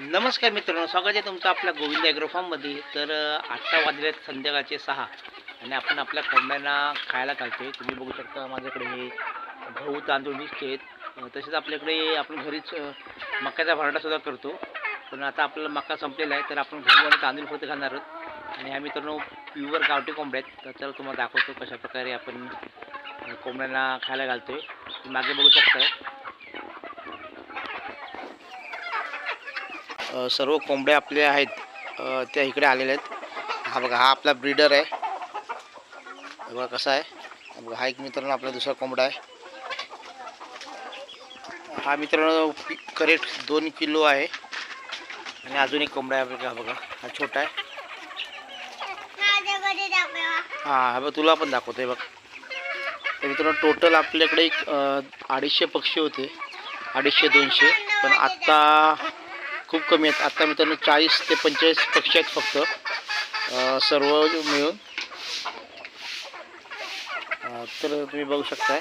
नमस्कार मित्रांनो स्वागत आहे तुमचं आपल्या गोविंद ॲग्रोफॉर्ममध्ये तर अं, आत्ता वाजलेत संध्याकाळचे सहा. आणि आपण आपल्या कोंबड्यांना खायला घालतो तुम्ही बघू शकता माझ्याकडे हे गहू तांदूळ मिक्स आहेत. तसेच आपल्याकडे आपण घरीच मक्याचा भरडासुद्धा करतो. पण आता आपला मका संपलेला आहे तर आपण गहू आणि तांदूळ फक्त खाणार आहोत. आणि हा मित्रांनो प्युअर गावठी कोंबड्या आहेत. तर चला तुम्हाला दाखवतो कशाप्रकारे आपण कोंबड्यांना खायला घालतो मागे बघू शकता सर्व कोंबड्या आपल्या आहेत त्या इकडे आलेल्या आहेत. हा बघा हा आपला ब्रीडर आहे. बघा कसा आहे. बघा हा एक मित्रांनो आपला दुसरा कोंबडा आहे. हा मित्रांनो करेक्ट दोन किलो आहे. आणि अजून एक कोंबडा आहे बघा हा बघा हा छोटा आहे. हां हा बघ तुला पण दाखवतो आहे बघ. तर मित्रांनो टोटल आपल्याकडे एक अडीचशे पक्षी होते. अडीचशे दोनशे. पण आत्ता खूप कमी आहेत. आता मित्रांनो चाळीस ते पंचेचाळीस पक्षी आहेत फक्त. सर्व मिळून. तर तुम्ही बघू शकताय.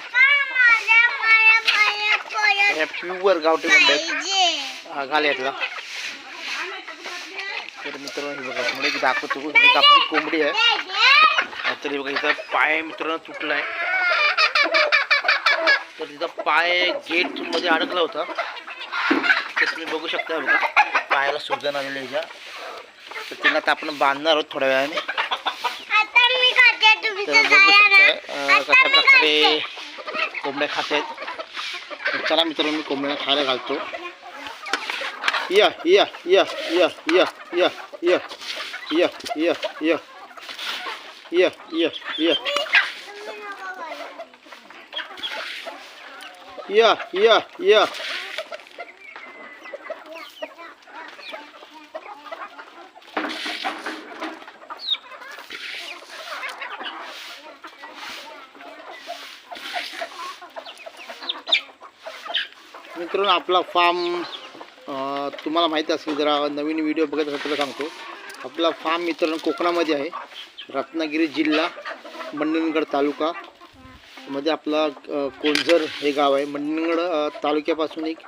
या प्युअर गावठी कोंबड्या आहेत. हा, तर मित्रांनो हे बघा तुम्हाला एक दाखवतो. ही आपली कोंबडी आहे. तर हे बघा इथं पाय मित्रांनो तुटला आहे तर तिचा पाय गेटमध्ये अडकला होता. ते तुम्ही बघू शकता बघा. पायाला सुजन आलेलं हिच्या तर तिला आता आपण बांधणार आहोत थोड्या वेळाने तर बघू शकता अं, कशा प्रकारे कोंबड्या खात आहेत तर चला मित्रांनो मी कोंबड्या खायला घालतो या या या या या या या या या या या या या या या या मित्रांनो आपला फार्म तुम्हाला माहिती असेल जरा नवीन व्हिडिओ बघत असेल तर सांगतो. आपला फार्म मित्रांनो कोकणामध्ये आहे. रत्नागिरी जिल्हा मंडणगड तालुका. मध्ये आपला कोंझर हे गाव आहे. मंडणगड तालुक्यापासून एक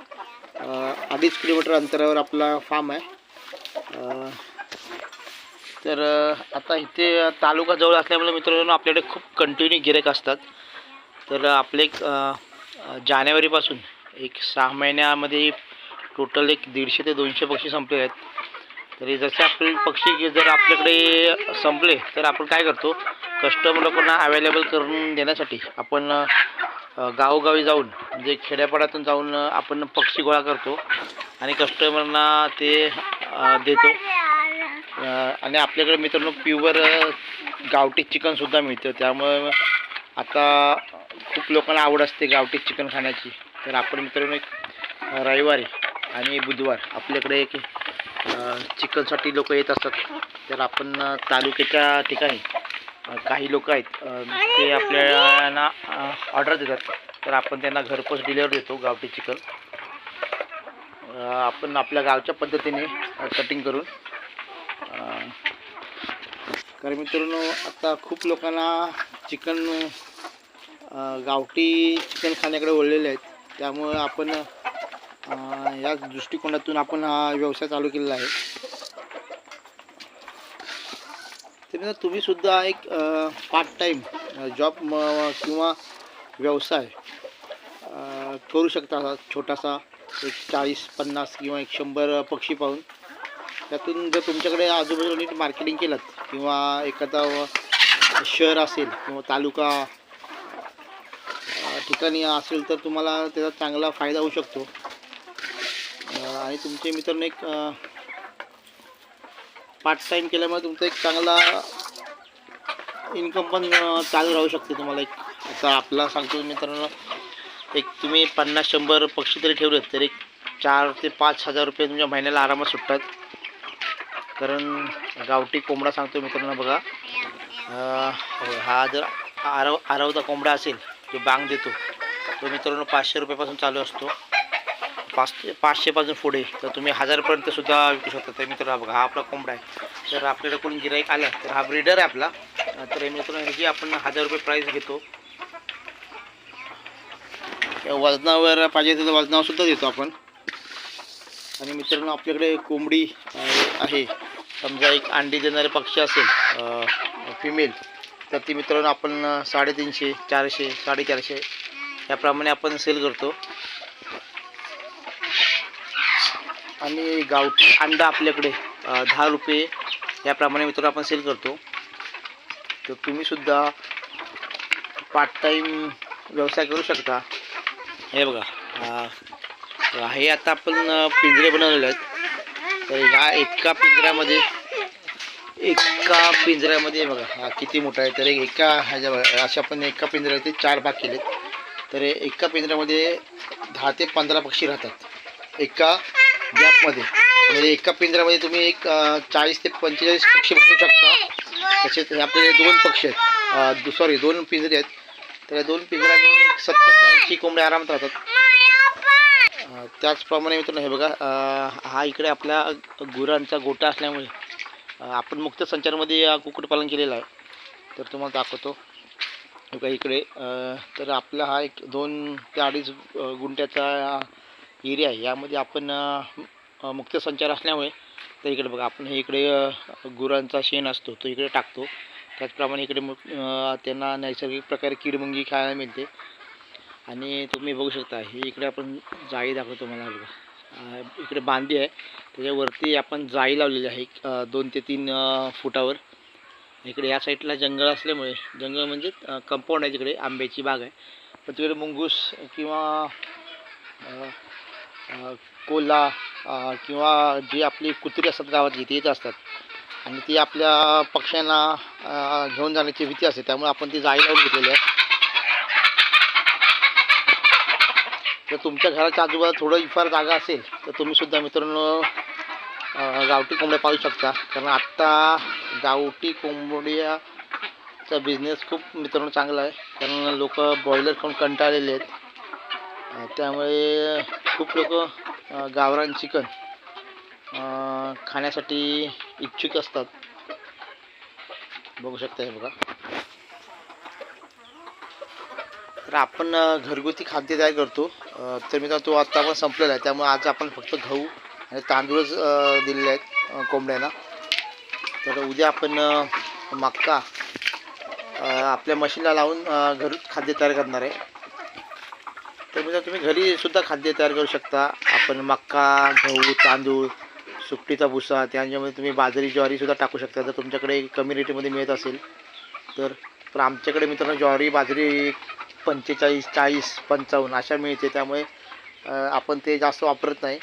अडीच किलोमीटर अंतरावर आपला फार्म आहे. तर आता इथे तालुका जवळ असल्यामुळे मित्रांनो आपल्याकडे खूप कंटिन्यू गिरेक असतात. तर आपले एक जानेवारीपासून एक सहा महिन्यामध्ये टोटल एक दीडशे ते दोनशे पक्षी संपले आहेत. तरी जसे आपले पक्षी जर आपल्याकडे संपले तर आपण काय करतो? कस्टमर लोकांना अवेलेबल करून देण्यासाठी आपण गावोगावी जाऊन म्हणजे खेड्यापाड्यातून जाऊन आपण पक्षी गोळा करतो आणि कस्टमरना ते देतो. आणि आपल्याकडे मित्रांनो प्युअर गावठी चिकनसुद्धा मिळतं. त्यामुळे आता खूप लोकांना आवड असते गावठी चिकन खाण्याची. तर आपण मित्रांनो एक रविवारी आणि बुधवार आपल्याकडे एक चिकनसाठी लोक येत असतात. तर आपण तालुक्याच्या ठिकाणी काही लोक आहेत ते आपल्याला ऑर्डर देतात. तर आपण त्यांना घरपोच डिलेवर देतो गावठी चिकन आपण आपल्या गावच्या पद्धतीने कटिंग करून कारण मित्रांनो आता खूप लोकांना चिकन गावठी चिकन खाण्याकडे वळलेले आहेत. त्यामुळं आपण याच या दृष्टिकोनातून आपण हा व्यवसाय चालू केलेला आहे. तर तुम्ही सुद्धा एक पार्ट टाईम जॉब किंवा व्यवसाय करू शकता. छोटासा एक चाळीस पन्नास किंवा एक शंभर पक्षी पाहून. त्यातून जर तुमच्याकडे आजूबाजूला नीट मार्केटिंग केलं किंवा एखादा शहर असेल किंवा तालुका ठिकाणी असेल तर तुम्हाला त्याचा चांगला फायदा होऊ शकतो. आणि तुमचे मित्रांनो एक पार्ट टाईम केल्यामुळे तुमचा एक चांगला इन्कम पण चालू राहू शकते तुम्हाला एक. आता आपला सांगतो मित्रांनो एक तुम्ही पन्नास शंभर पक्षी तरी ठेवलेत तर एक चार ते पाच हजार रुपये तुमच्या महिन्याला आरामात सुटतात. कारण गावठी कोंबडा सांगतो मित्रांनो बघा हो, हा जर आरव आरवता कोंबडा असेल जो बांग देतो. तो मित्रांनो पाचशे रुपयापासून चालू असतो. पाच पाचशेपासून पुढे. तर तुम्ही हजारपर्यंत सुद्धा विकू शकता. तर मित्र हा बघा हा आपला कोंबडा आहे. तर आपल्याकडे कोणी गिराईक आला तर हा ब्रीडर आहे आपला. तर हे मित्रांनो ह्याची आपण हजार रुपये प्राईस घेतो. वजनावर पाहिजे तर वजनावर सुद्धा देतो आपण. आणि मित्रांनो आपल्याकडे कोंबडी आहे. समजा एक अंडी देणारे पक्षी असेल फिमेल तर ती मित्रांनो आपण साडेतीनशे चारशे साडेचारशे याप्रमाणे आपण सेल करतो. आणि गावठी अंडा आपल्याकडे दहा रुपये याप्रमाणे मित्रांनो आपण सेल करतो. तर तुम्हीसुद्धा पार्ट टाईम व्यवसाय करू शकता. हे बघा हे आता आपण पिंजरे बनवलेले आहेत. तर ह्या एका पिंजऱ्यामध्ये एका पिंजऱ्यामध्ये बघा हा किती मोठा आहे तर एक एका ह्याच्या अशा आपण एका पिंजऱ्याचे चार भाग केलेत. तर एका पिंजऱ्यामध्ये दहा ते पंधरा पक्षी राहतात एका गॅपमध्ये. म्हणजे एका पिंजऱ्यामध्ये तुम्ही एक चाळीस ते पंचेचाळीस पक्षी बसू शकता. तसेच आपले दोन पक्षी आहेत. सॉरी दोन पिंजरे आहेत. तर या दोन पिंजऱ्या मिळून सत्तर ऐंशी कोंबड्या आरामात राहतात. त्याचप्रमाणे मित्रांनो हे बघा हा इकडे आपल्या गुरांचा गोटा असल्यामुळे आपण मुक्त संचारमध्ये कुक्कुटपालन केलेलं आहे. तर तुम्हाला दाखवतो. बघा इकडे तर आपला हा एक दोन ते अडीच गुंट्याचा गुंठ्याचा एरिया आहे. यामध्ये आपण मुक्त संचार असल्यामुळे तर इकडे बघा आपण हे इकडे गुरांचा शेण असतो तो इकडे टाकतो. त्याचप्रमाणे इकडे मग त्यांना नैसर्गिक प्रकारे कीडमुंगी खायला मिळते. आणि तुम्ही बघू शकता हे इकडे आपण जाळी दाखवतो मला बघा. इकडे बांधी आहे. त्याच्यावरती आपण जाळी लावलेली आहे. दोन ते तीन फुटावर. इकडे या साईडला जंगल असल्यामुळे जंगल म्हणजे कंपाऊंड आहे तिकडे आंब्याची बाग आहे. पण तिकडे मुंगूस किंवा कोल्हा किंवा जी आपली कुत्री असतात गावातली ती येत असतात. आणि ती आपल्या पक्ष्यांना घेऊन जाण्याची भीती असते. त्यामुळे आपण ती जाळी लावून घेतलेली आहे जर तुमच्या घराच्या आजूबाजूला थोडं फार जागा असेल तर तुम्ही सुद्धा मित्रांनो गावठी कोंबड्या पाळू शकता. कारण आत्ता गावठी कोंबड्याचा बिझनेस खूप मित्रांनो चांगला आहे. कारण लोक बॉयलर खाऊन कंटाळलेले आहेत. त्यामुळे खूप लोक गावरान चिकन खाण्यासाठी इच्छुक असतात. बघू शकता हे बघा. तर आपण घरगुती खाद्य तयार करतो. तर मित्रांनो तो आत्ता आपण संपलेला आहे. त्यामुळे आज आपण फक्त गहू आणि तांदूळच दिलेले आहेत कोंबड्यांना. तर उद्या आपण मक्का आपल्या मशीनला लावून अ, खाद्य तयार करणार आहे. तर म्हणजे तुम्ही घरी सुद्धा खाद्य तयार करू शकता. आपण मक्का गहू तांदूळ सुकटीचा भुसा त्यांच्यामध्ये तुम्ही बाजरी ज्वारीसुद्धा टाकू शकता. जर तुमच्याकडे कमी रेटमध्ये मिळत असेल तर पण आमच्याकडे मित्रांनो ज्वारी बाजरी पंचेचाळीस चाळीस पंचावन्न अशा मिळते. त्यामुळे आपण ते जास्त वापरत नाही.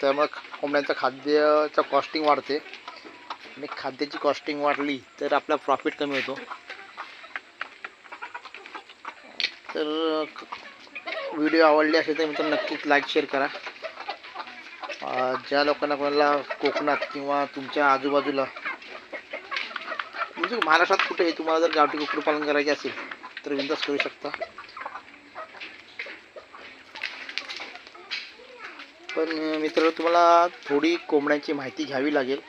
त्यामुळे कोंबड्यांचं खाद्याचं कॉस्टिंग वाढते. आणि खाद्याची कॉस्टिंग वाढली तर आपला प्रॉफिट कमी होतो. तर व्हिडिओ आवडले असेल तर मित्रांनो नक्कीच लाईक शेअर करा. ज्या लोकांना कोणाला कोकणात किंवा तुमच्या आजूबाजूला म्हणजे महाराष्ट्रात कुठेही तुम्हाला जर गावठी कुक्कुटपालन करायचे असेल तर करू शकता. पण मित्र तुम्हाला थोडी कोंबड्यांची माहिती घ्यावी लागेल.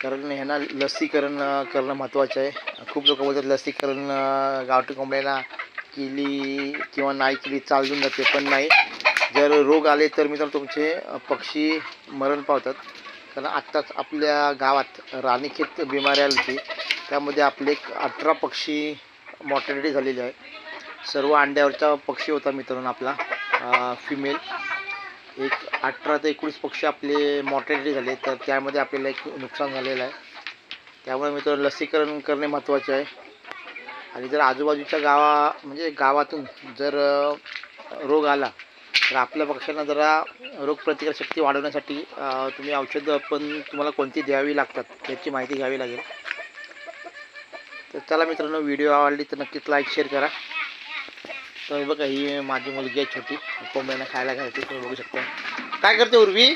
कारण ह्यांना लसीकरण करणं महत्त्वाचं आहे. खूप लोक बोलतात लसीकरण गावठी कोंबड्यांना केली किंवा नाही केली चालून जाते. पण नाही. जर रोग आले तर मित्र तुमचे पक्षी मरण पावतात. कारण आत्ताच आपल्या गावात राणीखेत बिमारी आली होती. त्यामध्ये आपले एक अठरा पक्षी मॉर्टॅलिटी झालेली आहे. सर्व अंड्यावरचा पक्षी होता मित्रांनो आपला फिमेल एक अठरा ते एकोणीस पक्षी आपले मॉर्टॅलिटी झाले तर त्यामध्ये आपल्याला एक नुकसान झालेलं आहे. त्यामुळे मित्रांनो लसीकरण करणे महत्त्वाचे आहे. आणि जर आजूबाजूच्या गावा म्हणजे गावातून जर रोग आला तर आपल्या पक्ष्यांना जरा रोगप्रतिकारशक्ती वाढवण्यासाठी तुम्ही औषधं पण तुम्हाला कोणती द्यावी लागतात याची माहिती घ्यावी लागेल. तर चला मित्रांनो व्हिडिओ आवडली तर नक्कीच लाईक शेअर करा. तर हे बघा ही माझी मुलगी आहे छोटी. कोंबड्यांना खायला घालते तुम्ही बघू शकता. काय करते उर्वी?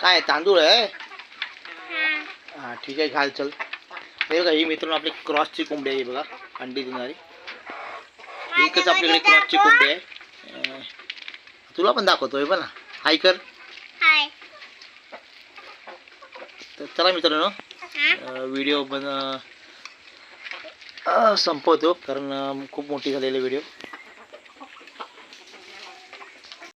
काय तांदूळ आहे? हां. ठीक आहे घाल चल. हे बघा ही मित्रांनो आपली क्रॉसची कोंबडी आहे ही बघा अंडी देणारी. एकच आपल्याकडे क्रॉसची कोंबडी आहे. तुला पण दाखवतोय पण हाय कर हाय तर चला मित्रांनो व्हिडिओ बन संपवतो कारण खूप मोठी झालेली व्हिडिओ